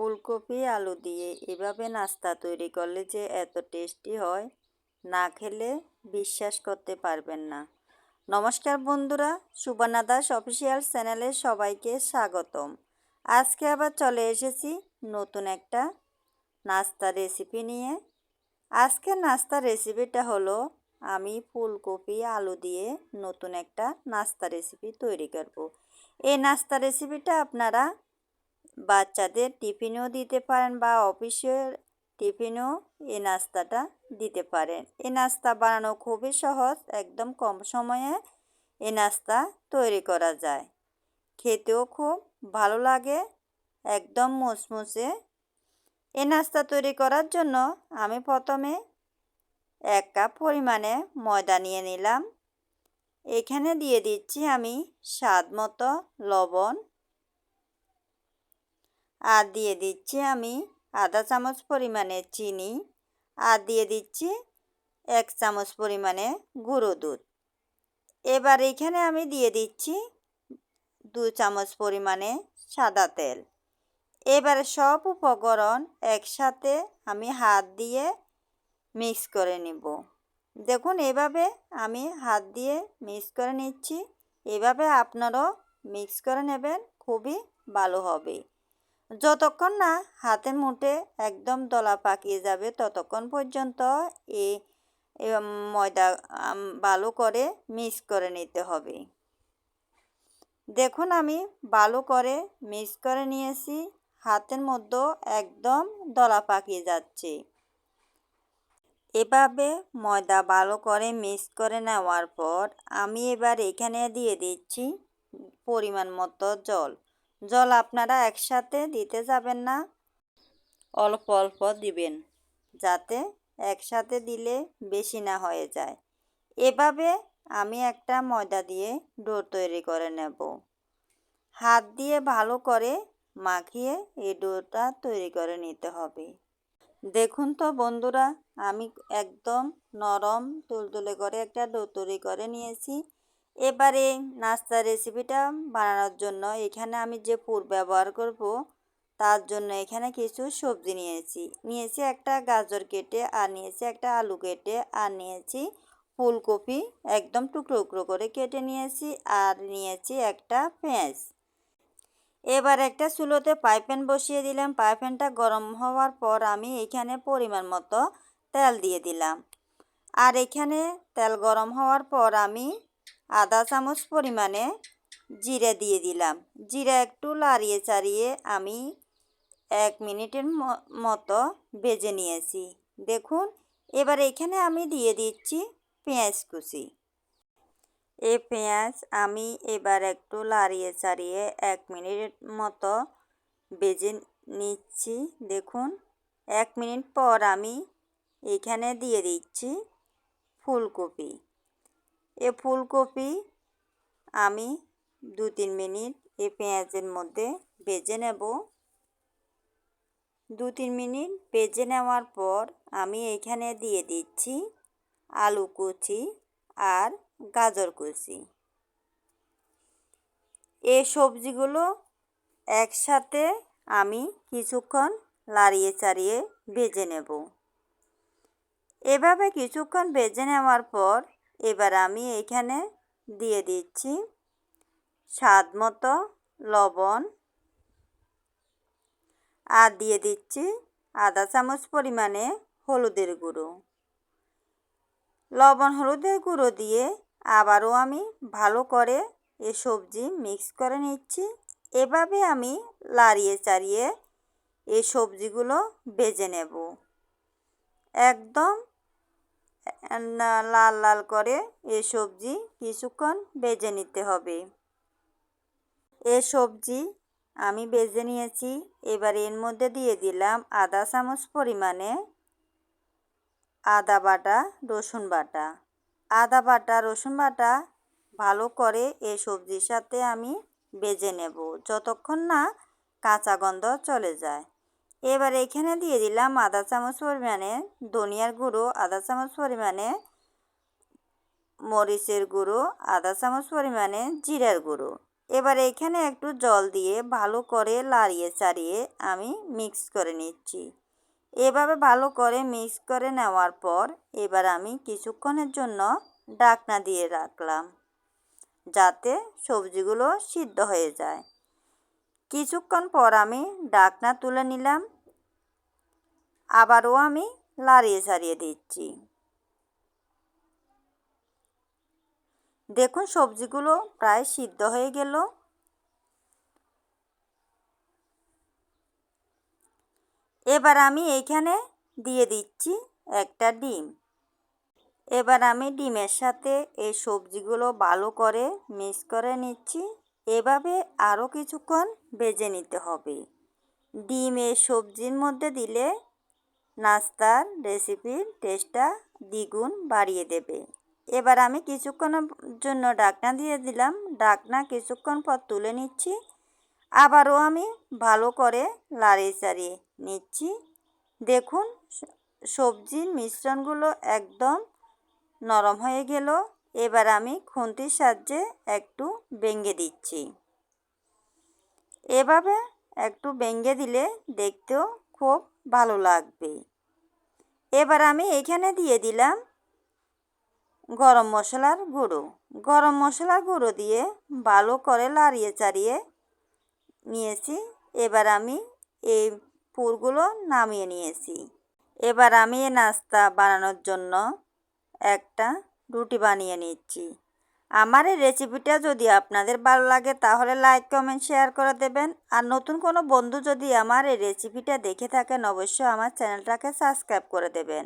ফুলকপি, আলু দিয়ে এভাবে নাস্তা তৈরি করলে যে এত টেস্টি হয়, না খেলে বিশ্বাস করতে পারবেন না। নমস্কার বন্ধুরা, সুবর্ণা দাস অফিসিয়াল চ্যানেলে সবাইকে স্বাগতম। আজকে আবার চলে এসেছি নতুন একটা নাস্তা রেসিপি নিয়ে। আজকে নাস্তা রেসিপিটা হলো, আমি ফুলকপি, আলু দিয়ে নতুন একটা নাস্তা রেসিপি তৈরি করব। এই নাস্তা রেসিপিটা আপনারা বাচ্চাদের টিফিনও দিতে পারেন বা অফিসের টিফিনও এ নাস্তাটা দিতে পারেন। এ নাস্তা বানানো খুবই সহজ, একদম কম সময়ে এ নাস্তা তৈরি করা যায়। খেতেও খুব ভালো লাগে, একদম মুসমুসে এই নাস্তা তৈরি করার জন্য আমি প্রথমে এক কাপ পরিমাণে ময়দা নিয়ে নিলাম। এখানে দিয়ে দিচ্ছি আমি স্বাদ মতো লবণ আর দিয়ে দিচ্ছি আমি আধা চামচ পরিমাণে চিনি আর দিয়ে দিচ্ছি এক চামচ পরিমাণে গুঁড়ো দুধ। এবার এখানে আমি দিয়ে দিচ্ছি দু চামচ পরিমাণে সাদা তেল। এবারে সব উপকরণ একসাথে আমি হাত দিয়ে মিক্স করে নিব। দেখুন, এভাবে আমি হাত দিয়ে মিক্স করে নিচ্ছি। এভাবে আপনারাও মিক্স করে নেবেন, খুবই ভালো হবে। যতক্ষণ না হাতের মুঠে একদম দলা পাকিয়ে যাবে, ততক্ষণ পর্যন্ত এই ময়দা ভালো করে মিক্স করে নিতে হবে। দেখুন আমি ভালো করে মিক্স করে নিয়েছি, হাতের মধ্যে একদম দলা পাকিয়ে যাচ্ছে। এভাবে ময়দা ভালো করে মিক্স করে নেওয়ার পর আমি এবার এখানে দিয়ে দিচ্ছি পরিমাণ মতো জল। জল আপনারা একসাথে দিতে যাবেন না। অল্প অল্প দিবেন, যাতে একসাথে দিলে বেশি না হয়ে যায়। এভাবে আমি একটা ময়দা দিয়ে ডো তৈরি করে নেব। হাত দিয়ে ভালো করে মাখিয়ে এই ডোটা তৈরি করে নিতে হবে। দেখুন তো বন্ধুরা, আমি একদম নরম, তুলতুলে করে একটা ডো তৈরি করে নিয়েছি। এবারে নাস্তা রেসিপিটা বানানোর জন্য এখানে আমি যে পুর ব্যবহার করব, তার জন্য এখানে কিছু সবজি নিয়েছি। নিয়েছি একটা গাজর কেটে, আর নিয়েছি একটা আলু কেটে, আর নিয়েছি ফুলকপি একদম টুকরো টুকরো করে কেটে নিয়েছি, আর নিয়েছি একটা পেঁয়াজ। এবার একটা চুলোতে পাইপ্যান বসিয়ে দিলাম। পাইপ্যানটা গরম হওয়ার পর আমি এখানে পরিমাণ মতো তেল দিয়ে দিলাম। আর এখানে তেল গরম হওয়ার পর আমি আধা চামচ পরিমাণে জিরে দিয়ে দিলাম। জিরা একটু লাড়িয়ে চাড়িয়ে আমি এক মিনিটের মতো বেজে নিয়েছি। দেখুন, এবার এখানে আমি দিয়ে দিচ্ছি পেঁয়াজ কুচি। এই পেঁয়াজ আমি এবার একটু লাড়িয়ে চাড়িয়ে এক মিনিট মতো বেজে নিচ্ছি। দেখুন, এক মিনিট পর আমি এখানে দিয়ে দিচ্ছি ফুলকপি। এ ফুলকপি আমি দু তিন মিনিট এ পেঁয়াজের মধ্যে ভেজে নেব। দু তিন মিনিট ভেজে নেওয়ার পর আমি এখানে দিয়ে দিচ্ছি আলু কুচি আর গাজর কুচি। এই সবজিগুলো একসাথে আমি কিছুক্ষণ লাড়িয়ে চাড়িয়ে ভেজে নেব। এভাবে কিছুক্ষণ ভেজে নেওয়ার পর এবার আমি এখানে দিয়ে দিচ্ছি স্বাদ মতো লবণ। আর দিয়ে দিচ্ছি আধা চামচ পরিমাণে হলুদের গুঁড়ো। লবণ হলুদের গুঁড়ো দিয়ে আবারও আমি ভালো করে এ সবজি মিক্স করে নিচ্ছি। এভাবে আমি লাড়িয়ে চাড়িয়ে এই সবজিগুলো বেজে নেব। একদম লাল লাল করে এ সবজি কিছুক্ষণ বেজে নিতে হবে। এ সবজি আমি বেজে নিয়েছি, এবার এর মধ্যে দিয়ে দিলাম আদা চামচ পরিমাণে আদা বাটা, রসুন বাটা। আদা বাটা, রসুন বাটা ভালো করে এই সবজির সাথে আমি বেজে নেব, যতক্ষণ না কাঁচা গন্ধ চলে যায়। এবার এখানে দিয়ে দিলাম আধা চামচ পরিমাণে ধনিয়ার গুঁড়ো, আধা চামচ পরিমাণে মরিচের গুঁড়ো, আধা চামচ পরিমাণে জিরার গুঁড়ো। এবার এখানে একটু জল দিয়ে ভালো করে লাড়িয়ে চাড়িয়ে আমি মিক্স করে নিচ্ছি। এভাবে ভালো করে মিক্স করে নেওয়ার পর এবার আমি কিছুক্ষণের জন্য ডাকনা দিয়ে রাখলাম, যাতে সবজিগুলো সিদ্ধ হয়ে যায়। কিছুক্ষণ পর আমি ডাকনা তুলে নিলাম। আবারও আমি লাড়িয়ে ছাড়িয়ে দিচ্ছি। দেখুন, সবজিগুলো প্রায় সিদ্ধ হয়ে গেল। এবার আমি এইখানে দিয়ে দিচ্ছি একটা ডিম। এবার আমি ডিমের সাথে এই সবজিগুলো ভালো করে মিক্স করে নিচ্ছি। এভাবে আরও কিছুক্ষণ ভেজে নিতে হবে। ডিম এই সবজির মধ্যে দিলে নাস্তার রেসিপির টেস্টটা দ্বিগুণ বাড়িয়ে দেবে। এবার আমি কিছুক্ষণের জন্য ডাকনা দিয়ে দিলাম। ডাকনা কিছুক্ষণ পর তুলে নিচ্ছি। আবারও আমি ভালো করে লাড়িয়ে চাড়িয়ে নিচ্ছি। দেখুন সবজির মিশ্রণগুলো একদম নরম হয়ে গেল। এবার আমি খুন্তির সাহায্যে একটু বেঙ্গে দিচ্ছি। এভাবে একটু বেঙ্গে দিলে দেখতেও খুব ভালো লাগবে। এবার আমি এখানে দিয়ে দিলাম গরম মশলার গুঁড়ো। গরম মশলার গুঁড়ো দিয়ে ভালো করে লাড়িয়ে চাড়িয়ে নিয়েছি। এবার আমি এই পুরগুলো নামিয়ে নিয়েছি। এবার আমি এই নাস্তা বানানোর জন্য একটা রুটি বানিয়ে নিচ্ছি। আমার এই রেসিপিটা যদি আপনাদের ভালো লাগে, তাহলে লাইক কমেন্ট শেয়ার করে দেবেন। আর নতুন কোনো বন্ধু যদি আমার এই রেসিপিটা দেখে থাকেন, অবশ্যই আমার চ্যানেলটাকে সাবস্ক্রাইব করে দেবেন।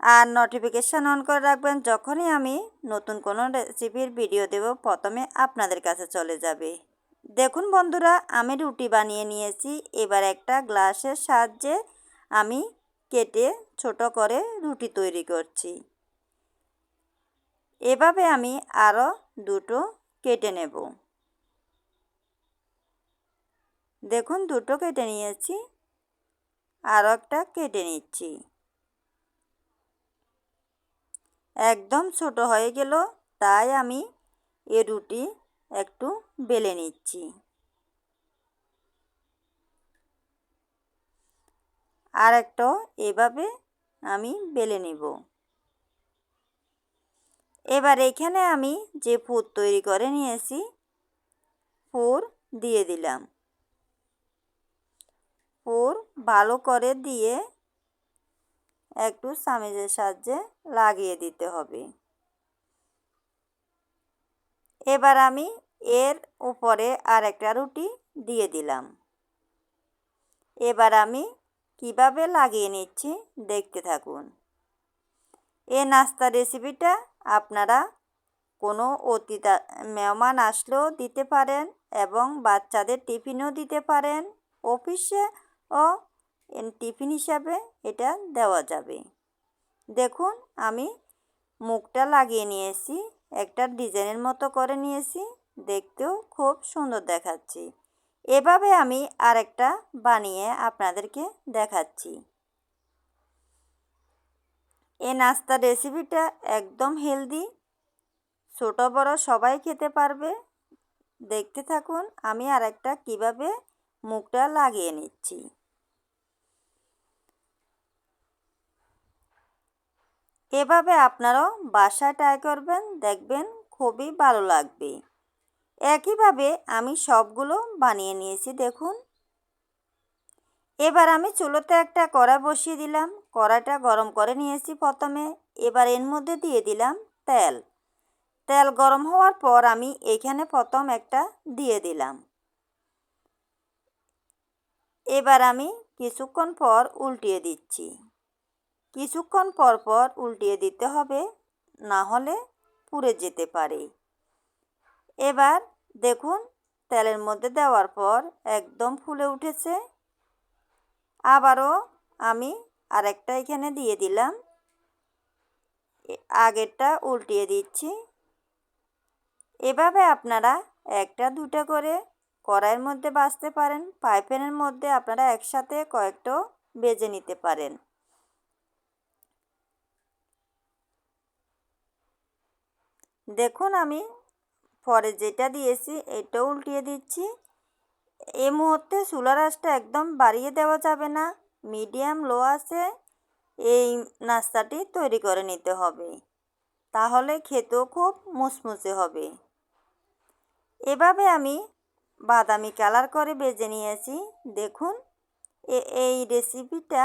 আর নোটিফিকেশান অন করে রাখবেন, যখনই আমি নতুন কোনো রেসিপির ভিডিও দেব, প্রথমে আপনাদের কাছে চলে যাবে। দেখুন বন্ধুরা, আমি রুটি বানিয়ে নিয়েছি। এবার একটা গ্লাসের সাহায্যে আমি কেটে ছোট করে রুটি তৈরি করছি। এভাবে আমি আরও দুটো কেটে নেব। দেখুন, দুটো কেটে নিয়েছি আরও একটা কেটে নিচ্ছি। একদম ছোট হয়ে গেল, তাই আমি এ রুটি একটু বেলে নিচ্ছি। আর একটাও এভাবে আমি বেলে নিব। এবার এখানে আমি যে ফুড তৈরি করে নিয়েছি ফুর দিয়ে দিলাম। ফুর ভালো করে দিয়ে একটু চামিজের সাহায্যে লাগিয়ে দিতে হবে। এবার আমি এর উপরে আর একটা রুটি দিয়ে দিলাম। এবার আমি কীভাবে লাগিয়ে নিচ্ছি দেখতে থাকুন। এ নাস্তা রেসিপিটা আপনারা কোনো অতীত মেহমান আসলেও দিতে পারেন এবং বাচ্চাদের টিফিনও দিতে পারেন। অফিসে ও টিফিন হিসাবে এটা দেওয়া যাবে। দেখুন, আমি মুখটা লাগিয়ে নিয়েছি, একটা ডিজাইনের মতো করে নিয়েছি, দেখতেও খুব সুন্দর দেখাচ্ছি। এভাবে আমি আরেকটা বানিয়ে আপনাদেরকে দেখাচ্ছি। এই নাস্তার রেসিপিটা একদম হেলদি ছোট, বড় সবাই খেতে পারবে। দেখতে থাকুন, আমি আর একটা কীভাবে মুখটা লাগিয়ে নিচ্ছি। এভাবে আপনারাও বাসায় ট্রাই করবেন, দেখবেন খুবই ভালো লাগবে। একইভাবে আমি সবগুলো বানিয়ে নিয়েছি, দেখুন। এবার আমি চুলোতে একটা কড়া বসিয়ে দিলাম কড়াটা গরম করে নিয়েছি প্রথমে। এবার এর মধ্যে দিয়ে দিলাম তেল। তেল গরম হওয়ার পর আমি এখানে প্রথম একটা দিয়ে দিলাম। এবার আমি কিছুক্ষণ পর উল্টিয়ে দিচ্ছি। কিছুক্ষণ পর পর উল্টিয়ে দিতে হবে, না হলে পুড়ে যেতে পারে। এবার দেখুন, তেলের মধ্যে দেওয়ার পর একদম ফুলে উঠেছে। আবারও আমি আরেকটা এখানে দিয়ে দিলাম। আগেরটা উল্টিয়ে দিচ্ছি। এভাবে আপনারা একটা, দুটো করে কড়াইয়ের মধ্যে বাছতে পারেন, পাইপেনের মধ্যে আপনারা একসাথে কয়েকটা বেজে নিতে পারেন। দেখুন আমি পরে যেটা দিয়েছি এটাও উল্টিয়ে দিচ্ছি। এই মুহূর্তে চুলার আঁচটা একদম বাড়িয়ে দেওয়া যাবে না। মিডিয়াম, লো আছে, এই নাস্তাটি তৈরি করে নিতে হবে। তাহলে খেতেও খুব মুচমুচে হবে। এভাবে আমি বাদামি কালার করে বেজে নিয়েছি। দেখুন এই রেসিপিটা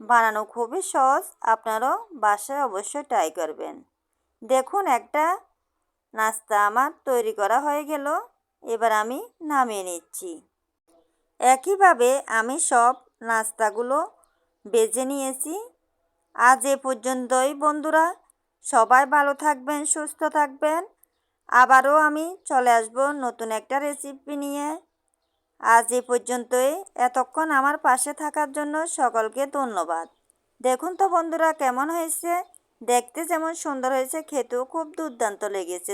বানানো খুবই সহজ। আপনারাও বাসায় অবশ্যই ট্রাই করবেন। দেখুন, একটা নাস্তা আমার তৈরি করা হয়ে গেল। এবার আমি নামিয়ে নিচ্ছি। একইভাবে আমি সব নাস্তাগুলো বেজে নিয়েছি। আজ এ পর্যন্তই বন্ধুরা। সবাই ভালো থাকবেন, সুস্থ থাকবেন। আবারও আমি চলে আসব নতুন একটা রেসিপি নিয়ে। আজ এ পর্যন্তই। এতক্ষণ আমার পাশে থাকার জন্য সকলকে ধন্যবাদ। দেখুন তো বন্ধুরা কেমন হয়েছে। দেখতে যেমন সুন্দর হয়েছে, খেতেও খুব দুর্দান্ত লেগেছে।